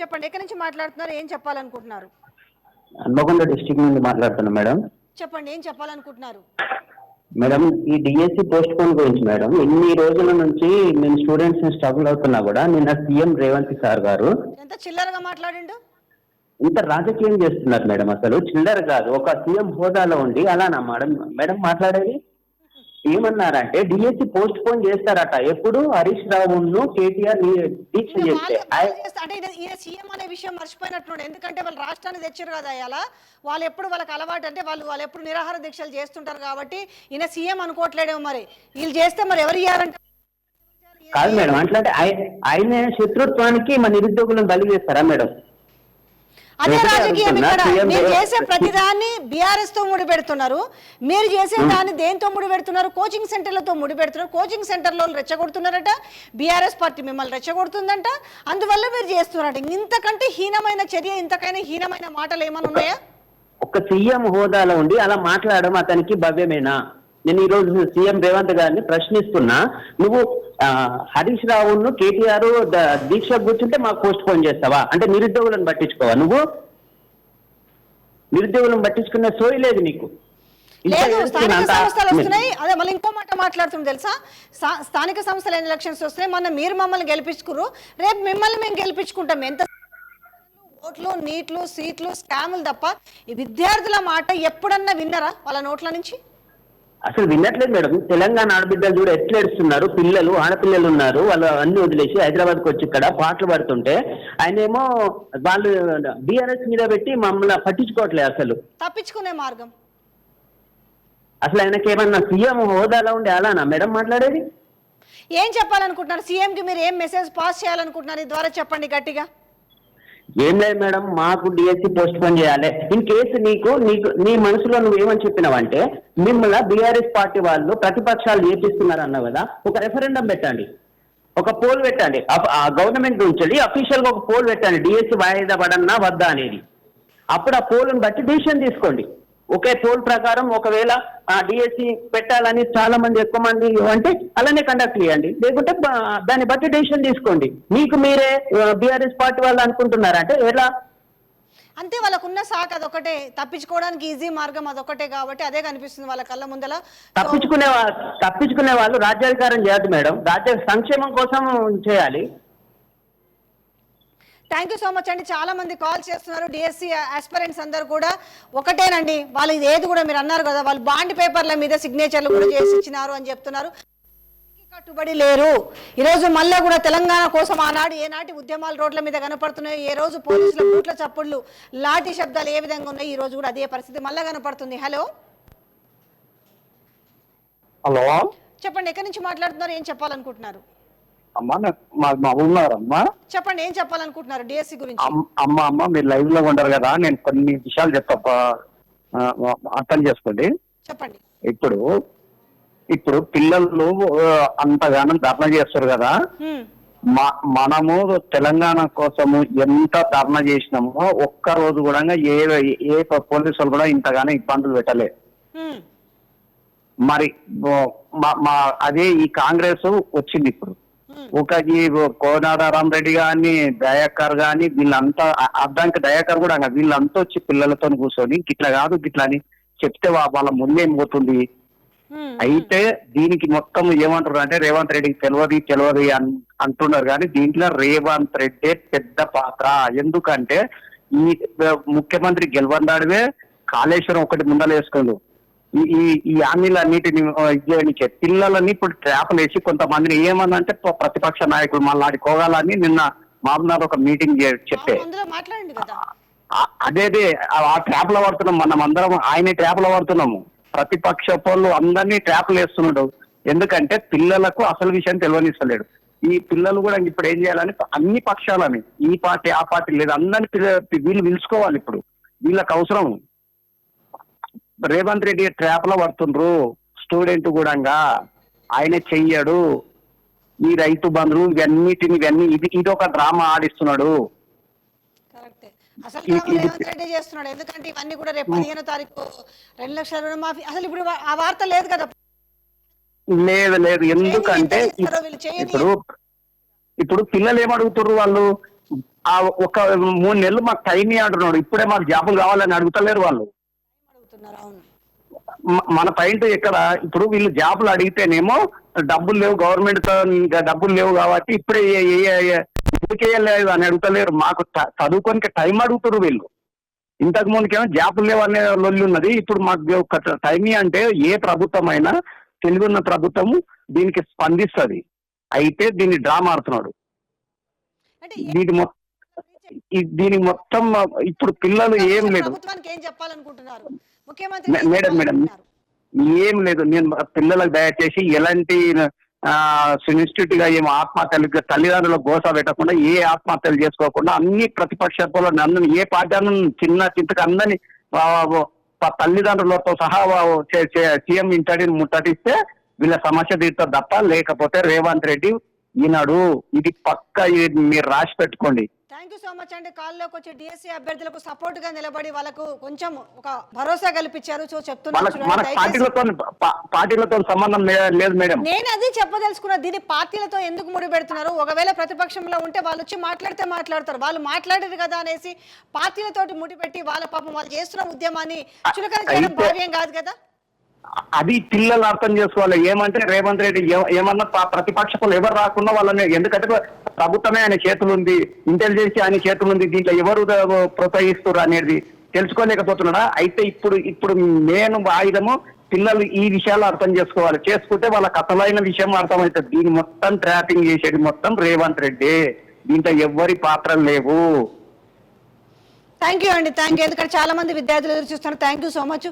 చెప్పండి. ఎక్కడి నుంచి మాట్లాడుతున్నారు? ఏం చెప్పాలనుకుంటున్నారు? హన్మకొండ డిస్టిక్ నుండి మాట్లాడుతున్నా మేడం. చెప్పండి. ఏం చెప్పాలనుకుంటున్నారు? మేడం ఈ డిఎస్సి పోస్ట్ పోన్ గురించి మేడం ఇన్ని రోజుల నుంచి మేము స్టూడెంట్స్ స్ట్రగుల్ అవుతున్నా కూడా నిన్న సీఎం రేవంత్ సార్ గారు ఎంత చిల్లరగా మాట్లాడిండు? ఇంత రాజకీయం చేస్తున్నారు మేడం అసలు. చిల్లర కాదు. ఒక సీఎం హోదాలో ఉండి అలానా మేడం? మేడం మాట్లాడేది? ఏమన్నారంటే డిఎస్సి పోస్ట్ పోన్ చేస్తారట. ఎప్పుడు? హరీష్ రావును కేటీఆర్ ని- దీక్ష చేస్తే. అంటే ఈయన- సీఎం అనే విషయం మర్చిపోయినట్టున్నాడు ఎందుకంటే వాళ్ళు రాష్ట్రాన్ని తెచ్చారు కదా అలా వాళ్ళు ఎప్పుడు వాళ్ళకి అలవాటు అంటే వాళ్ళు వాళ్ళు ఎప్పుడు నిరాహార దీక్షలు చేస్తుంటారు కాబట్టి ఈయన సీఎం అనుకోవట్లేడేమో మరి. వీళ్ళు చేస్తే మరి ఎవరు ఇయ్యారంటే? కాదు మేడం అట్లాంటి ఆయ- ఆయన శత్రుత్వానికి మన నిరుద్యోగులను బలి చేస్తారా మేడం? అదే రాజకీయం ఇక్కడ. మీరు చేసే ప్రతిదాన్ని బీఆర్ఎస్తో ముడి పెడుతున్నారు మీరు చేసే దాన్ని దేంతో ముడి పెడుతున్నారు కోచింగ్ సెంటర్లతో ముడి పెడుతున్నారు కోచింగ్ సెంటర్లో రెచ్చగొడుతున్నారట. బీఆర్ఎస్ పార్టీ మిమ్మల్ని రెచ్చగొడుతుందంట. అందువల్ల మీరు చేస్తున్నారట. ఇంతకంటే హీనమైన చర్య ఇంతకైనా హీనమైన మాటలు ఏమైనా ఉన్నాయా? ఒక సీఎం హోదాలో ఉండి అలా మాట్లాడడం అతనికి భవ్యమేనా? నేను ఈ రోజు సీఎం రేవంత్ గారిని ప్రశ్నిస్తున్నా. నువ్వు హరీష్ రావును కేటీఆర్ దీక్ష కూర్చుంటే మాకు పోస్ట్ పోన్ చేస్తావా? అంటే నిరుద్యోగులను పట్టించుకోవా? నువ్వు? నిరుద్యోగులను పట్టించుకున్న సోయి లేదు నీకు. లేదు స్థానిక సంస్థలు వస్తున్నాయి. అదే మళ్ళీ ఇంకో మాట మాట్లాడుతుంది తెలుసా? స్థా- స్థానిక సంస్థల ఎలక్షన్స్ వస్తున్నాయి? మొన్న మీరు మమ్మల్ని గెలిపించుకురు రేపు మిమ్మల్ని మేము గెలిపించుకుంటాం. ఎంత ఓట్లు నీట్లు సీట్లు స్కాములు తప్ప ఈ విద్యార్థుల మాట ఎప్పుడన్నా విన్నరా వాళ్ళ నోట్ల నుంచి? అసలు వినట్లేదు మేడం. తెలంగాణ ఆడబిడ్డలు చూడ ఎట్లా ఏడుస్తున్నారు? పిల్లలు ఆడపిల్లలు ఉన్నారు. వాళ్ళు అన్ని వదిలేసి హైదరాబాద్కి వచ్చి ఇక్కడ పాటలు పడుతుంటే ఆయన ఏమో వాళ్ళు బీఆర్ఎస్ మీద పెట్టి మమ్మల్ని పట్టించుకోవట్లేదు అసలు. తప్పించుకునే మార్గం. అసలు ఆయనకి ఏమన్నా సీఎం హోదాలో ఉండి అలానా? మేడం మాట్లాడేది? ఏం చెప్పాలనుకుంటున్నారు? సీఎంకి మీరు ఏం మెసేజ్ పాస్ చేయాలనుకుంటున్నారు? ఈ ద్వారా చెప్పండి గట్టిగా. ఏం లేదు మేడం మాకు డిఎస్సి పోస్ట్ పోన్ చేయాలి. ఇన్ కేసు నీకు నీకు నీ మనసులో నువ్వు ఏమని చెప్పినావంటే మిమ్మల్ని బీఆర్ఎస్ పార్టీ వాళ్ళు ప్రతిపక్షాలు చేపిస్తున్నారు అన్నావు కదా ఒక రెఫరెండం పెట్టండి. ఒక పోల్ పెట్టండి. ఆ గవర్నమెంట్ నుంచి అఫీషియల్గా ఒక పోల్ పెట్టండి. డిఎస్సి వాయిదా పడన్నా వద్దా అనేది. అప్పుడు ఆ పోల్ని బట్టి డిసిషన్ తీసుకోండి. ఒకే పోల్ ప్రకారం ఒకవేళ ఆ డిఎస్సి పెట్టాలని చాలా మంది ఎక్కువ మంది అంటే అలానే కండక్ట్ చేయండి. లేకుంటే దాన్ని బట్టి డెసిషన్ తీసుకోండి. మీకు మీరే బీఆర్ఎస్ పార్టీ వాళ్ళు అనుకుంటున్నారంటే ఎలా? అంతే వాళ్ళకున్న సాక్ అదొకటే. తప్పించుకోవడానికి ఈజీ మార్గం అదొకటే కాబట్టి అదే కనిపిస్తుంది వాళ్ళ కళ్ళ ముందల. తప్పించుకునే తప్పించుకునే వాళ్ళు రాజ్యాధికారం చేయద్దు మేడం. రాజ్య సంక్షేమం కోసం చేయాలి. థ్యాంక్ యూ సో మచ్ అండి. చాలా మంది కాల్ చేస్తున్నారు. డిఎస్సి ఆస్పరెంట్స్ అందరు కూడా ఒకటేనండి. వాళ్ళు ఇది ఏది కూడా మీరు అన్నారు కదా వాళ్ళు బాండ్ పేపర్ల మీద సిగ్నేచర్లు కూడా చేసి ఇచ్చినారు అని చెప్తున్నారు. కట్టుబడి లేరు. ఈరోజు మళ్ళా కూడా తెలంగాణ కోసం ఆనాడు ఏనాటి ఉద్యమాలు రోడ్ల మీద కనపడుతున్నాయి ఏ రోజు పోలీసుల బూట్ల చప్పుళ్ళు లాఠీ శబ్దాలు ఏ విధంగా ఉన్నాయి ఈ రోజు కూడా అదే పరిస్థితి మళ్ళా కనపడుతుంది. హలో హలో చెప్పండి ఎక్కడి నుంచి మాట్లాడుతున్నారు? ఏం చెప్పాలనుకుంటున్నారు? అమ్మా నే- మా మా ఉన్నారమ్మా. చెప్పండి ఏం చెప్పాలనుకుంటున్నారు డిఎస్సి గురించి? అమ్- అమ్మ అమ్మ మీరు లైవ్లో ఉండరు కదా నేను కొన్ని విషయాలు చెప్తా అర్థం చేసుకోండి. చెప్పండి. ఇప్పుడు ఇప్పుడు పిల్లలు అంతగానం ధర్నా చేస్తారు కదా. మనము తెలంగాణ కోసము ఎంత ధర్నా చేసినామో ఒక్క రోజు కూడా ఏ ఏ పోలీసు వాళ్ళు కూడా ఇంతగానో ఇబ్బందులు పెట్టలే. మరి మా- అదే ఈ కాంగ్రెస్ వచ్చింది ఇప్పుడు. ఒక ఈ కోనాడ రామరెడ్డి గాని దయాకర్ గాని వీళ్ళంతా అ- అర్ధానికి దయాకర్ కూడా. వీళ్ళంతా వచ్చి పిల్లలతో కూర్చొని గిట్లా కాదు గిట్లా అని చెప్తే వాళ్ళ ముందేం పోతుంది. అయితే దీనికి మొత్తం ఏమంటారు అంటే రేవంత్ రెడ్డికి తెలియదు తెలియదు అంటున్నారు. కానీ దీంట్లో రేవంత్ రెడ్డి పెద్ద పాత్ర. ఎందుకంటే ఈ ముఖ్యమంత్రి గెలవందాడివే కాళేశ్వరం ఒకటి ముందలేసుకోండు ఈ ఈ- ఈ హామీలన్నిటిని ఇచ్చేయనికే పిల్లలని ఇప్పుడు ట్రాప్లు వేసి కొంతమందిని ఏమన్నంటే ప- ప్రతిపక్ష నాయకులు మళ్ళీ కోగాలని నిన్న మామూలు ఒక మీటింగ్ చెప్పే. అదేదే ఆ- ఆ ట్రాప్లో పడుతున్నాం మనం అందరం ఆయన ట్రాప్లో పడుతున్నాము ప్రతిపక్ష పోళ్ళు అందరినీ ట్రాప్లు వేస్తున్నాడు. ఎందుకంటే పిల్లలకు అసలు విషయం తెలియనిస్తలేడు. ఈ పిల్లలు కూడా ఇప్పుడు ఏం చేయాలని అన్ని పక్షాలని ఈ పార్టీ ఆ పార్టీ లేదు అందరిని వీళ్ళు పిలుచుకోవాలి ఇప్పుడు. వీళ్ళకి అవసరం. రేవంత్ రెడ్డి ట్రాప్లో పడుతుండ్రు. స్టూడెంట్ కూడా ఆయన చెయ్యడు. ఈ రైతు బంధువులు ఇవన్నిటిని ఇవన్నీ ఇది ఇది ఒక డ్రామా ఆడిస్తున్నాడు. అసలు రేవంత్ రెడ్డి చేస్తున్నాడు. ఎందుకంటే ఇవన్నీ కూడా రేపు పదిహేనో తారీఖు రెండు లక్షల రుణమాఫీ. అసలు ఇప్పుడు ఆ వార్త లేదు కదా. లేదు లేదు. ఎందుకంటే ఇప్పుడు ఇప్పుడు పిల్లలు ఏమడుగుతారు వాళ్ళు? ఆ ఒక మూడు నెలలు మాకు టైం అంటున్నాడు ఇప్పుడే మాకు జాబులు కావాలని అడుగుతలేరు వాళ్ళు. అవును. మన పాయింట్ ఇక్కడ ఇప్పుడు వీళ్ళు జాబులు అడిగితేనేమో డబ్బులు లేవు గవర్నమెంట్ డబ్బులు లేవు కాబట్టి ఇప్పుడే ఎందుకేయలేదు అని అడుగుతలేరు. మాకు చదువుకోనికి టైం అడుగుతారు వీళ్ళు. ఇంతకు ముందుకేమో జాబులు లేవు అనే లొల్లి ఉన్నది. ఇప్పుడు మాకు ఒక టైం అంటే ఏ ప్రభుత్వం అయినా తెలుగున్న ప్రభుత్వము దీనికి స్పందిస్తుంది. అయితే దీన్ని డ్రామా ఆడుతున్నాడు దీని దీనికి మొత్తం ఇప్పుడు పిల్లలు ఏం లేదు. ఏం చెప్పాలనుకుంటున్నారు? ముఖ్యమంత్రి మేడం, మేడం. ఏం లేదు నేను పిల్లలకు దయచేసి ఎలాంటి సునిశ్చిట్గా ఏం ఆత్మహత్యలు తల్లిదండ్రుల గోస పెట్టకుండా ఏ ఆత్మహత్యలు చేసుకోకుండా అన్ని ప్రతిపక్షాలు నన్ను ఏ పార్టీ చిన్న చింతకు అందరినీ ఆ, తల్లిదండ్రులతో సహా సీఎం ఇంటడిని ముట్టడిస్తే వీళ్ళ సమస్య తీరుతుంది తప్ప లేకపోతే రేవంత్ రెడ్డి ఈనాడు ఇది పక్క మీరు రాసి పెట్టుకోండి థ్యాంక్ యూ సో మచ్ అండి కాల్లోకి వచ్చి డిఎస్సీ అభ్యర్థులకు సపోర్ట్గా నిలబడి వాళ్ళకు కొంచెం ఒక భరోసా కల్పించారు. సో. పార్టీలతో పార్టీలతో సంబంధం లేదు మేడం. నేను అది చెప్పదలుచుకున్నా దీని పార్టీలతో ఎందుకు ముడి పెడుతున్నారు ఒకవేళ ప్రతిపక్షంలో ఉంటే వాళ్ళు వచ్చి మాట్లాడితే మాట్లాడతారు. వాళ్ళు మాట్లాడారు కదా అనేసి పార్టీలతోటి ముడిపెట్టి వాళ్ళ పాపం వాళ్ళు చేస్తున్న ఉద్యమాన్ని చులకన చేయడం భావ్యం కాదు కదా? అది పిల్లలు అర్థం చేసుకోవాలి. ఏమంటే రేవంత్ రెడ్డి ఏమన్నా ప్రతిపక్షకులు ఎవరు రాకుండా వాళ్ళని ఎందుకంటే ప్రభుత్వమే ఆయన చేతులు ఉంది ఇంటెలిజెన్స్ ఆయన చేతులు ఉంది దీంట్లో ఎవరు ప్రోత్సహిస్తారు అనేది తెలుసుకోలేకపోతున్నాడా? అయితే ఇప్పుడు ఇప్పుడు నేను ఆయుధము పిల్లలు ఈ విషయాలు అర్థం చేసుకోవాలి. చేసుకుంటే వాళ్ళకి అసలైన విషయం అర్థమవుతుంది. దీని మొత్తం ట్రాపింగ్ చేసేది మొత్తం రేవంత్ రెడ్డి. దీంట్లో ఎవ్వరి పాత్రలు లేవు. థ్యాంక్ యూ అండి. థ్యాంక్ యూ ఎందుకంటే చాలా మంది విద్యార్థులు ఎదురు చూస్తున్నారు. Thank you so much